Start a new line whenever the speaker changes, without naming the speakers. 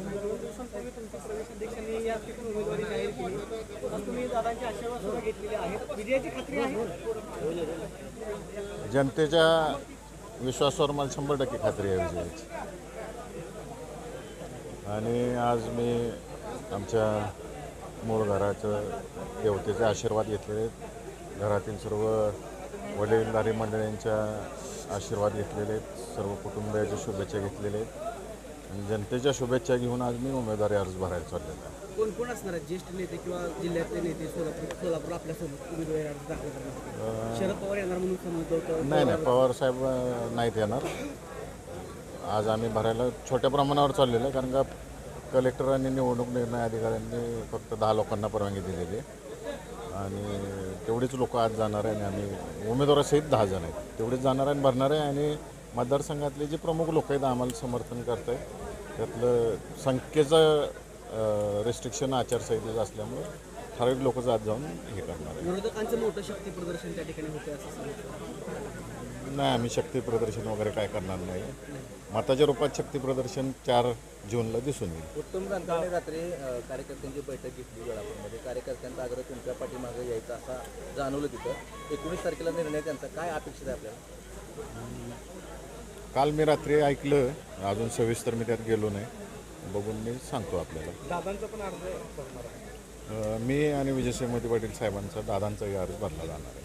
दोन दिवसांपूर्वी तुमच्या या उमेदवारी जाहीर केली आज तुम्ही दादांची आशीर्वाद सुद्धा घेतलेले आहेत विजयाची खात्री आहे
जनतेच्या विश्वासावर मला शंभर टक्के खात्री आहे विजयाची. आणि आज मी आमच्या मूळ घराचं देवतेचे आशीर्वाद घेतलेले आहेत. घरातील सर्व वडीलधारी मंडळींच्या आशीर्वाद घेतलेले आहेत. सर्व कुटुंबियाच्या शुभेच्छा घेतलेल्या आहेत. आणि जनतेच्या शुभेच्छा घेऊन आज मी उमेदवारी अर्ज भरायला चाललेला आहे.
कोण कोण असणार आहेत? ज्येष्ठ नेते किंवा जिल्ह्यातले नेते सोलापूर सोलापूर आपल्यासोबत उमेदवारी अर्ज दाखल शरद पवार येणार म्हणून समजलं होतं.
नाही नाही पवार साहेब अं, नाहीत येणार. आज आम्ही भरायला छोट्या प्रमाणावर चाललेलं आहे कारण का कलेक्टरांनी निवडणूक निर्णय अधिकाऱ्यांनी फक्त दहा लोकांना परवानगी दिलेली आहे. आणि तेवढीच लोक आज जाणार आहे आणि आम्ही उमेदवारासहित दहा जण आहेत. तेवढेच जाणार आहे आणि भरणार आहे आणि मतदारसंघातले जे प्रमुख लोक आहेत आम्हाला समर्थन करत आहेत त्यातलं संख्येचं रिस्ट्रिक्शन आचारसंहितेचं असल्यामुळे ठराविक लोक आज जाऊन हे करणार
विरोधकांचं मोठं शक्ती प्रदर्शन त्या ठिकाणी होतं असं सांगितलं
नाही आम्ही शक्ती प्रदर्शन वगैरे काय करणार नाही. मताच्या रूपात शक्ती प्रदर्शन चार जूनला दिसून येईल.
उत्तम गांधीने रात्री कार्यकर्त्यांची बैठक घेतली वेळापूरमध्ये कार्यकर्त्यांचा आग्रह तुमच्या पाठीमागे यायचा असा जाणवलं तिथं. एकोणीस तारखेला निर्णय त्यांचा. काय अपेक्षित आहे आपल्याला?
काल मी रात्री ऐकलं अजून सविस्तर मी त्यात गेलो नाही. बघून मी सांगतो आपल्याला.
दादांचा पण अर्ज भरणार आहे
अं, मी आणि विजयसिंह मोदी पाटील साहेबांचा दादांचाही अर्ज भरला जाणार आहे.